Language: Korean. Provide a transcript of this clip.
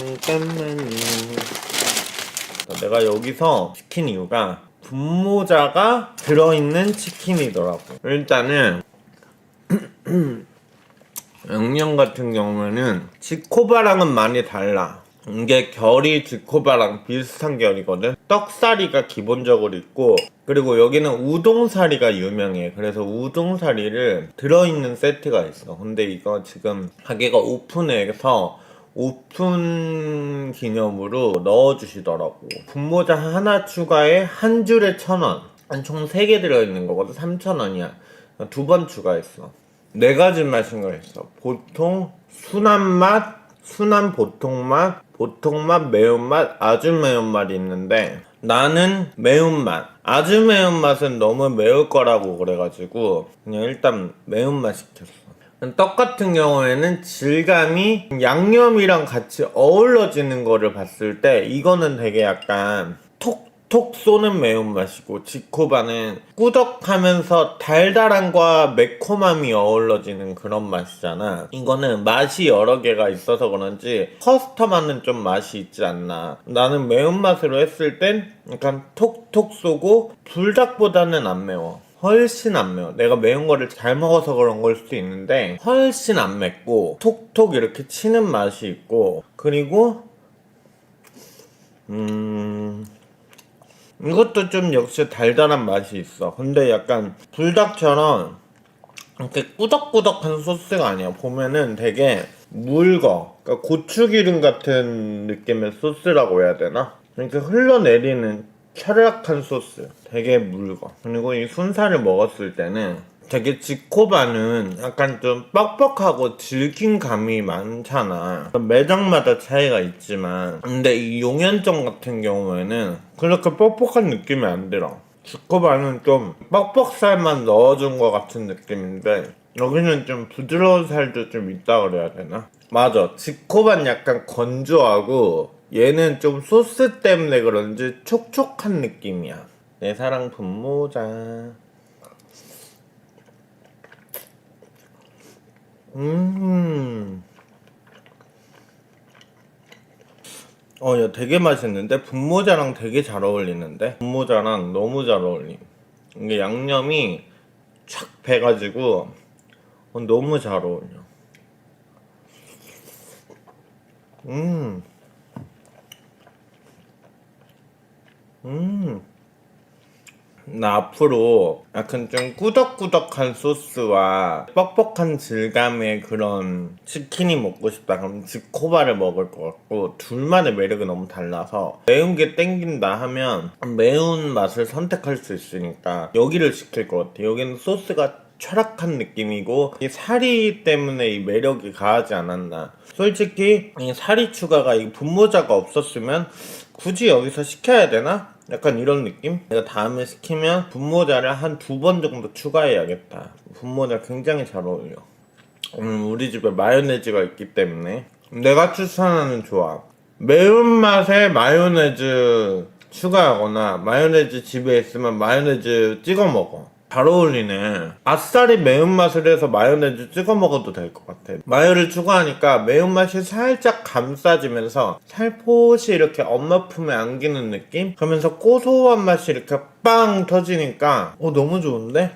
잠깐만요. 내가 여기서 시킨 이유가 분모자가 들어있는 치킨이더라고. 일단은 양념 같은 경우에는 지코바랑은 많이 달라. 이게 결이 지코바랑 비슷한 결이거든. 떡사리가 기본적으로 있고 그리고 여기는 우동사리가 유명해. 그래서 우동사리를 들어있는 세트가 있어. 근데 이거 지금 가게가 오픈해서 오픈 기념으로 넣어주시더라고. 분모자 하나 추가에 한 줄에 천 원. 총 세 개 들어있는 거거든. 삼천 원이야. 두 번 추가했어. 네 가지 맛인 거 있어. 보통 순한 맛, 순한 보통 맛, 보통 맛, 매운맛, 아주 매운맛이 있는데 나는 매운맛. 아주 매운맛은 너무 매울 거라고 그래가지고 그냥 일단 매운맛 시켰어. 떡 같은 경우에는 질감이 양념이랑 같이 어우러지는 거를 봤을 때 이거는 되게 약간 톡톡 쏘는 매운맛이고 지코바는 꾸덕하면서 달달함과 매콤함이 어우러지는 그런 맛이잖아. 이거는 맛이 여러 개가 있어서 그런지 커스텀하는 좀 맛이 있지 않나. 나는 매운맛으로 했을 땐 약간 톡톡 쏘고 불닭보다는 안 매워 훨씬 안 매워. 내가 매운 거를 잘 먹어서 그런 걸 수도 있는데 훨씬 안 맵고 톡톡 이렇게 치는 맛이 있고 그리고 음 이것도 좀 역시 달달한 맛이 있어. 근데 약간 불닭처럼 이렇게 꾸덕꾸덕한 소스가 아니야. 보면은 되게 묽어. 그러니까 고추기름 같은 느낌의 소스라고 해야 되나? 이렇게 흘러내리는 혈액한 소스. 되게 묽어. 그리고 이 순살을 먹었을 때는 되게 지코바는 약간 좀 뻑뻑하고 질긴 감이 많잖아. 매장마다 차이가 있지만, 근데 이 용현정 같은 경우에는 그렇게 뻑뻑한 느낌이 안 들어. 지코바는 좀 뻑뻑살만 넣어준 것 같은 느낌인데, 여기는 좀 부드러운 살도 좀 있다 그래야 되나? 맞아. 지코바는 약간 건조하고, 얘는 좀 소스 때문에 그런지 촉촉한 느낌이야. 내 사랑 분모자. 음. 어, 야, 되게 맛있는데? 분모자랑 되게 잘 어울리는데? 분모자랑 너무 잘 어울림. 이게 양념이 촥 배가지고, 어, 너무 잘 어울려. 음. 음. 나 앞으로 약간 좀 꾸덕꾸덕한 소스와 뻑뻑한 질감의 그런 치킨이 먹고 싶다 그럼 지코바를 먹을 것 같고 둘만의 매력이 너무 달라서 매운 게 땡긴다 하면 매운 맛을 선택할 수 있으니까 여기를 시킬 것 같아 여기는 소스가 철학한 느낌이고 이 사리 때문에 이 매력이 가하지 않았나. 솔직히 이 사리 추가가 이 분모자가 없었으면 굳이 여기서 시켜야 되나? 약간 이런 느낌? 내가 다음에 시키면 분모자를 한 두 번 정도 추가해야겠다. 분모자 굉장히 잘 어울려. 음, 우리 집에 마요네즈가 있기 때문에. 내가 추천하는 조합. 매운맛에 마요네즈 추가하거나 마요네즈 집에 있으면 마요네즈 찍어 먹어 잘 어울리네. 아싸리 매운맛을 해서 마요네즈 찍어 먹어도 될 것 같아. 마요를 추가하니까 매운맛이 살짝 감싸지면서 살포시 이렇게 엄마 품에 안기는 느낌? 그러면서 고소한 맛이 이렇게 빵 터지니까 어 너무 좋은데?